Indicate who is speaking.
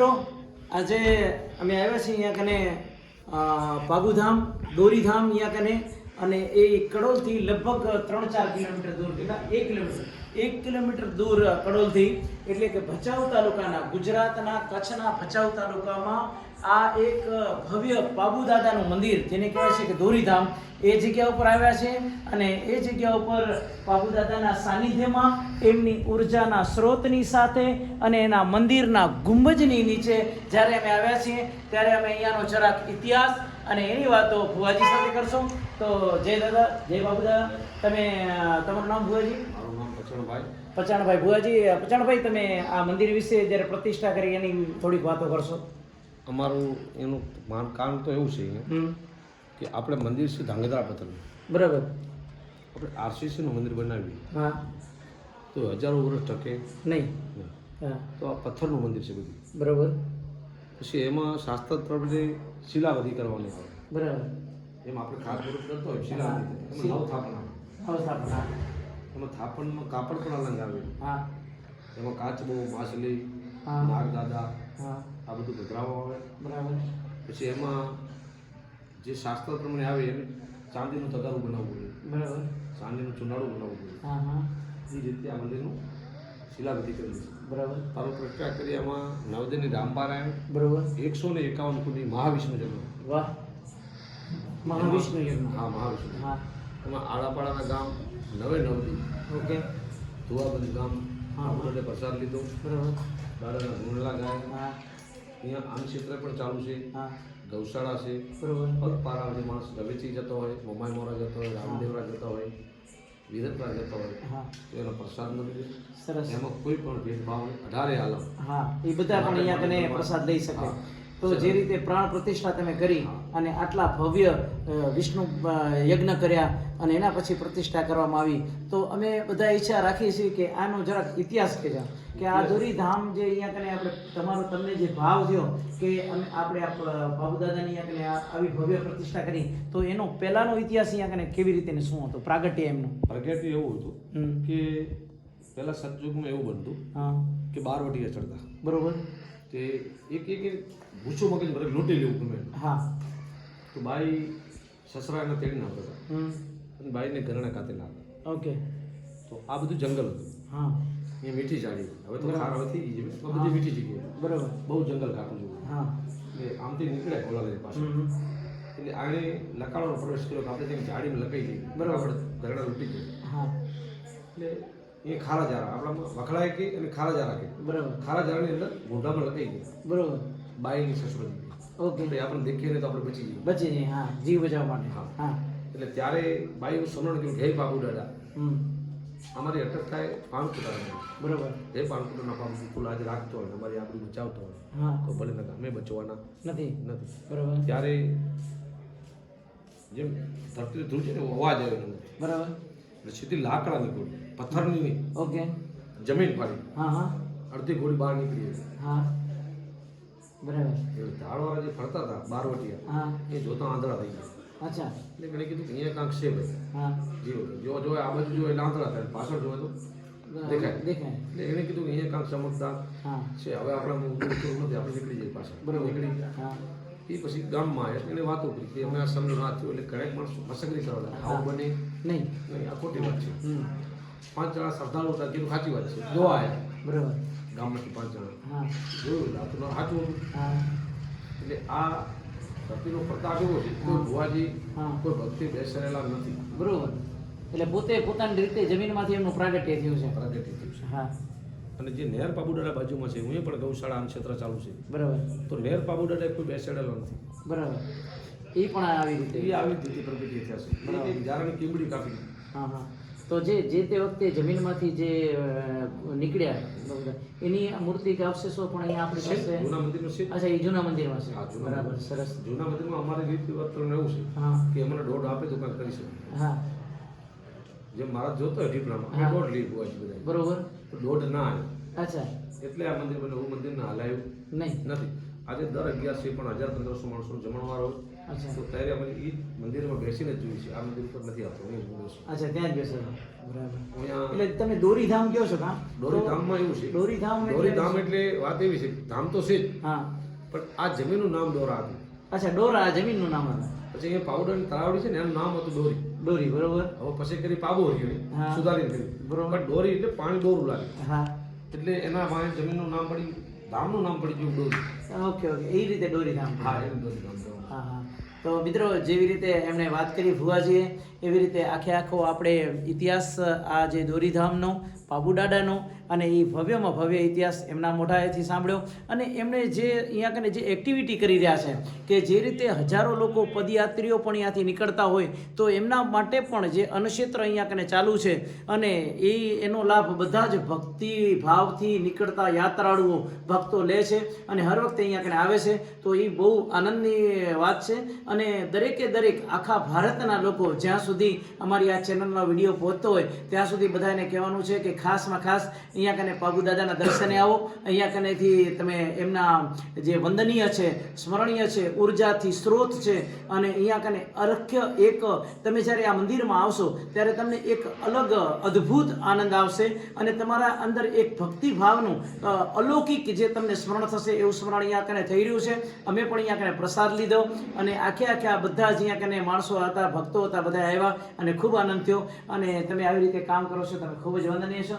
Speaker 1: મિત્રો, આજે અમે આવ્યા છીએ અહીંયા કને પાગુધામ દોરીધામ અહીંયા કને, અને એ કડોલથી લગભગ ત્રણ ચાર કિલોમીટર દૂર, કેટલા? એક કિલોમીટર. એક કિલોમીટર દૂર કડોલથી એટલે કે ભચાઉ તાલુકાના ગુજરાતના કચ્છના ભચાઉ તાલુકામાં આ એક ભવ્ય બાબુદાદાનું મંદિર, જેને કહેવાય છે કે દોરીધામ એ જગ્યા ઉપર આવ્યા છે અને એ જગ્યા ઉપર બાબુદાદાના સાનિધ્યમાં એમની ઉર્જાના સ્ત્રોતની સાથે અને એના મંદિરના ગુંબજની નીચે જ્યારે અમે આવ્યા છીએ, ત્યારે અમે અહીંયાનો જરાક ઇતિહાસ અને એની વાતો ભુવાજી સાથે કરશો. તો જય દાદા, જય બાબુ દાદા તમે તમારું નામ ભુવાજી? પચાણભાઈ. ભુવાજી પચાણભાઈ તમે આ મંદિર વિશે જ્યારે પ્રતિષ્ઠા કરી એની થોડીક વાતો કરશો?
Speaker 2: અમારું એનું માન કામ તો એવું છે કે આપણે મંદિર છે ધાંગધ્રા પથરનું
Speaker 1: બરાબર.
Speaker 2: આપણે આરસીસીનું મંદિર બનાવ્યું
Speaker 1: હા.
Speaker 2: તો હજારો વર્ષ ટકે.
Speaker 1: નહીં.
Speaker 2: તો આ પથ્થરનું મંદિર છે બધું.
Speaker 1: બરાબર.
Speaker 2: પછી એમાં શાસ્ત્ર પ્રમાણે શિલાવધી કરવાની આવે
Speaker 1: બરાબર.
Speaker 2: એમાં આપણે ખાસ કરતો હોય શિલાવધી નવ
Speaker 1: અવસ્થાપના
Speaker 2: એમાં થાપણમાં કાપડ પણ અલગ આવે
Speaker 1: હા.
Speaker 2: એમાં કાચબો માછલી નાગ
Speaker 1: દાદા
Speaker 2: આ બધું ગભરાવવા આવે.
Speaker 1: બરાબર.
Speaker 2: પછી એમાં જે શાસ્ત્ર પ્રમાણે આવે એને ચાંદીનું તગારું બનાવવું જોઈએ
Speaker 1: બરાબર.
Speaker 2: ચાંદીનું ચુનાડું બનાવવું જોઈએ
Speaker 1: હા હા.
Speaker 2: એ રીતે આ મંદિરનું શિલાવિધિ કરી
Speaker 1: બરાબર.
Speaker 2: તારો પ્રખ્યાત કરી એમાં નવદેની રામપારાયણ
Speaker 1: બરાબર.
Speaker 2: એકસો ને એકાવન કુંડી મહાવિષ્ણુ જન્મ.
Speaker 1: વાહ. મહાવિષ્ણુ જન્મ.
Speaker 2: હા મહાવિષ્ણુ
Speaker 1: હા.
Speaker 2: એમાં આડાપાડાના ગામ નવે નવથી.
Speaker 1: ઓકે.
Speaker 2: ધુવાબંધ ગામ. આપણે પ્રસાદ લીધો.
Speaker 1: બરાબર.
Speaker 2: દાદાના ગુણલા ગાય. અહીંયા આમ ક્ષેત્ર પણ ચાલુ છે. ગૌશાળા છે.
Speaker 1: બરાબર.
Speaker 2: પારા જે માણસ ગવેચી જતો હોય મોમાઈ મોરા જતો હોય રામદેવરા જતો હોય વિરતરા જતો હોય
Speaker 1: હા.
Speaker 2: તો એનો પ્રસાદ મળી
Speaker 1: સરસ.
Speaker 2: એમાં કોઈ પણ ભેદભાવ. અઢારે આલમ.
Speaker 1: હા. એ બધા પણ અહીંયા કને પ્રસાદ લઈ શકે. તો જે રીતે પ્રાણ પ્રતિષ્ઠા તમે કરી અને આટલા ભવ્ય વિષ્ણુ યજ્ઞ કર્યા અને એના પછી પ્રતિષ્ઠા કરવામાં આવી તો અમે બધા ઈચ્છા રાખીએ છીએ કે આનો જરાક ઇતિહાસ કહેજો. કે આ ધામ જે અહીંયા કને આપણે તમારો તમને જે ભાવ થયો કે અમે આપણે બાબુદાદાની અહીંયા કને આવી ભવ્ય પ્રતિષ્ઠા કરી તો એનો પહેલાનો ઇતિહાસ અહીંયા કને કેવી રીતે શું હતો? પ્રાગટ્ય એમનું.
Speaker 2: પ્રાગટ્ય એવું હતું કે પહેલા સતયુગમાં એવું બનતું
Speaker 1: હા.
Speaker 2: કે બાર વટીએ ચડતા.
Speaker 1: બરોબર.
Speaker 2: તે એક એક ભૂસો મગજ ભરે લૂંટી લેવું ગમે.
Speaker 1: હા.
Speaker 2: તો બાઈ સસરાને તેડી નાખતા હતા. અને બાઈને ઘરણા કાતેલા હતા
Speaker 1: ઓકે.
Speaker 2: તો આ બધું જંગલ હતું.
Speaker 1: હા.
Speaker 2: એ મીઠી ઝાડી હવે તો ખાર થઈ ગઈ છે. તો બધી મીઠી જગ્યાએ.
Speaker 1: બરાબર.
Speaker 2: બહુ જંગલ કાપું છું
Speaker 1: હા.
Speaker 2: એટલે આમથી નીકળે ઓલાગરી પાસે એટલે આણે લકાળો પ્રવેશ કર્યો આપણે ત્યાં ઝાડીમાં લગાઈ દઈએ.
Speaker 1: બરાબર.
Speaker 2: આપણે ઘરડા લૂંટી ગઈ
Speaker 1: હા.
Speaker 2: એટલે એ ખારા જારા આપણા વખડાય કે અને ખારા જારા કે.
Speaker 1: બરાબર.
Speaker 2: ખારા જારાની અંદર ગોઢામાં લગાઈ ગયા
Speaker 1: બરાબર.
Speaker 2: બાઈની સસુરી
Speaker 1: ઓકે.
Speaker 2: એટલે આપણે દેખીએ ને તો આપણે બચી જઈએ.
Speaker 1: બચી જઈએ હા. જીવ બચાવવા માટે.
Speaker 2: હા. એટલે ત્યારે બાઈનું સમરણ કર્યું હે બાબુ દાદા.
Speaker 1: હમ.
Speaker 2: અમારી અટક થાય પાનકુટા
Speaker 1: બરોબર.
Speaker 2: બરાબર પાનકુટાના પાન તું આજે રાખતો હોય અમારી આપણી બચાવતો હોય.
Speaker 1: હા.
Speaker 2: તો ભલે નકા અમે બચવાના
Speaker 1: નથી.
Speaker 2: નથી.
Speaker 1: બરાબર.
Speaker 2: ત્યારે જેમ ધરતી ધ્રુવ છે ને અવાજ આવ્યો
Speaker 1: બરાબર.
Speaker 2: એટલે સીધી લાકડા નીકળી પથ્થરની
Speaker 1: ઓકે.
Speaker 2: જમીન ફાડી
Speaker 1: હા હા.
Speaker 2: અડધી ગોળી બહાર નીકળી
Speaker 1: હા. બરાબર.
Speaker 2: એટલે ધારવાળા જે ફરતા હતા બારવટીયા
Speaker 1: હા.
Speaker 2: એ જોતા આંધળા થઈ ગયા.
Speaker 1: અચ્છા.
Speaker 2: એટલે મેં કીધું કે અહીંયા કાંક છે ભાઈ
Speaker 1: હા.
Speaker 2: જીવો જો જો આ બાજુ જો એટલે આંધળા થાય પાછળ જોવે તો દેખાય.
Speaker 1: દેખાય.
Speaker 2: એટલે એને કીધું કે અહીંયા કાંક ચમકદાર છે. હવે આપણે નથી આપણે નીકળી જઈએ પાછા
Speaker 1: બરાબર.
Speaker 2: નીકળી
Speaker 1: હા.
Speaker 2: એ પછી ગામમાં આવ્યા. એને વાતો કરી કે અમે આ સમજો ના થયું એટલે ઘણા માણસો મસકરી કરવા. આવું બને.
Speaker 1: નહીં.
Speaker 2: નહીં આ ખોટી વાત છે.
Speaker 1: હમ.
Speaker 2: પાંચ જણા શ્રદ્ધાળુ હતા કીધું સાચી વાત છે. જોવા આવ્યા
Speaker 1: બરાબર.
Speaker 2: ગામમાંથી પાંચ જણા.
Speaker 1: હા.
Speaker 2: જોયું આ સાચું હતું.
Speaker 1: હા.
Speaker 2: એટલે આ ભક્તિનો પ્રતાપ એવો છે કોઈ ભુવાજી. કોઈ ભક્તિ બેસેલા નથી.
Speaker 1: બરોબર. એટલે પોતે પોતાની રીતે જમીનમાંથી એમનું પ્રાગટ્ય થયું છે.
Speaker 2: પ્રાગટ્ય થયું છે.
Speaker 1: હા.
Speaker 2: અને જે નેર પાબુડાના બાજુમાં છે હું એ પણ ગૌશાળા આમ ક્ષેત્ર ચાલુ છે.
Speaker 1: બરાબર.
Speaker 2: તો નેર પાબુડાને કોઈ બેસેડેલો નથી.
Speaker 1: બરાબર. એ પણ આવી રીતે.
Speaker 2: એ આવી રીતે પ્રગતિ થયા છે. બરાબર. જારાની કીમડી કાપી
Speaker 1: હા હા. તો જે જે તે વખતે જમીનમાંથી જે નીકળ્યા. એની મૂર્તિ કે અવશેષો પણ અહીંયા આપણી
Speaker 2: છે?
Speaker 1: પાસે?
Speaker 2: જૂના મંદિરમાં છે?
Speaker 1: અચ્છા એ જૂના મંદિરમાં છે. બરાબર સરસ.
Speaker 2: જૂના મંદિરમાં અમારી રીત વર્તન એવું છે કે અમને દોઢ આપે તો કાંઈક કરી શકે.
Speaker 1: હા.
Speaker 2: જે મારા જોતો હોય. અમે દોઢ લઈ ભુવાજી બધા
Speaker 1: બરોબર.
Speaker 2: દોઢ ના આવ્યો
Speaker 1: અચ્છા.
Speaker 2: એટલે આ મંદિર બને એવું મંદિર ના હલાયું
Speaker 1: નહીં.
Speaker 2: નથી. આજે દર અગિયારસી પણ હજાર પંદરસો માણસો જમણવાર હોય.
Speaker 1: અચ્છા.
Speaker 2: તો ત્યારે અમે એ મંદિરમાં બેસીને જ જોયું છે. આ મંદિર પર નથી આવતો હું બેસું
Speaker 1: અચ્છા ત્યાં જ બેસો બરાબર. એટલે તમે દોરીધામ કહો છો કા
Speaker 2: દોરીધામમાં એવું છે.
Speaker 1: દોરીધામ
Speaker 2: દોરીધામ એટલે વાત એવી છે ધામ તો છે જ
Speaker 1: હા.
Speaker 2: પણ આ જમીનનું નામ દોરા હતું.
Speaker 1: અચ્છા ડોરા આ જમીનનું નામ હતું.
Speaker 2: પછી અહીંયા પાવડરની તળાવડી છે ને એનું નામ હતું દોરી.
Speaker 1: દોરી બરોબર.
Speaker 2: હવે પછી કરી પાબો એની
Speaker 1: સુધારી
Speaker 2: સુધારીને
Speaker 1: બરોબર.
Speaker 2: પણ દોરી એટલે પાણી દોરું લાગે.
Speaker 1: હા.
Speaker 2: એટલે એના પાસે જમીનનું નામ પડી ધામનું નામ પડી ગયું દોરી.
Speaker 1: Okay okay. એ રીતે દોરીધામ
Speaker 2: હા એ દોરી ધામ
Speaker 1: હા હા. તો મિત્રો, જેવી રીતે એમણે વાત કરી ભુવાજીએ, એવી રીતે આખે આખો આપણે ઇતિહાસ, આ જે દોરીધામનો પાબુડાડાનો અને એ ભવ્યમાં ભવ્ય ઇતિહાસ એમના મોઢાએથી સાંભળ્યો. અને એમણે જે અહીંયા કને જે એક્ટિવિટી કરી રહ્યા છે, કે જે રીતે હજારો લોકો પદયાત્રીઓ પણ અહીંયાથી નીકળતા હોય, તો એમના માટે પણ જે અનક્ષેત્ર અહીંયા કને ચાલુ છે, અને એ, એનો લાભ બધા જ ભક્તિ ભાવથી નીકળતા યાત્રાળુઓ ભક્તો લે છે, અને હર વખતે અહીંયા કને આવે છે, તો એ બહુ આનંદની વાત છે. અને દરેકે દરેક આખા ભારતના લોકો જ્યાં સુધી અમારી આ ચેનલનો વીડિયો પહોંચતો હોય, ત્યાં સુધી બધાને કહેવાનું છે કે ખાસમાં ખાસ અહીંયા કને પાબુ દાદાના દર્શને આવો. અહીંયા કનેથી તમે એમના જે વંદનીય છે, સ્મરણીય છે, ઉર્જાથી સ્ત્રોત છે અને અહીંયા કને અરખ્ય એક તમે જ્યારે આ મંદિરમાં આવશો ત્યારે તમને એક અલગ અદ્ભુત આનંદ આવશે અને તમારા અંદર એક ભક્તિ ભાવનું અલૌકિક જે તમને સ્મરણ થશે એવું સ્મરણ અહીંયા કને થઈ રહ્યું છે. અમે પણ અહીંયા કને પ્રસાદ લીધો અને આખે આખે આ બધા જ અહીંયા કને માણસો હતા, ભક્તો હતા, બધા આવ્યા અને ખૂબ આનંદ થયો. અને તમે આવી રીતે કામ કરો છો, તમે ખૂબ જ વંદનીય છો.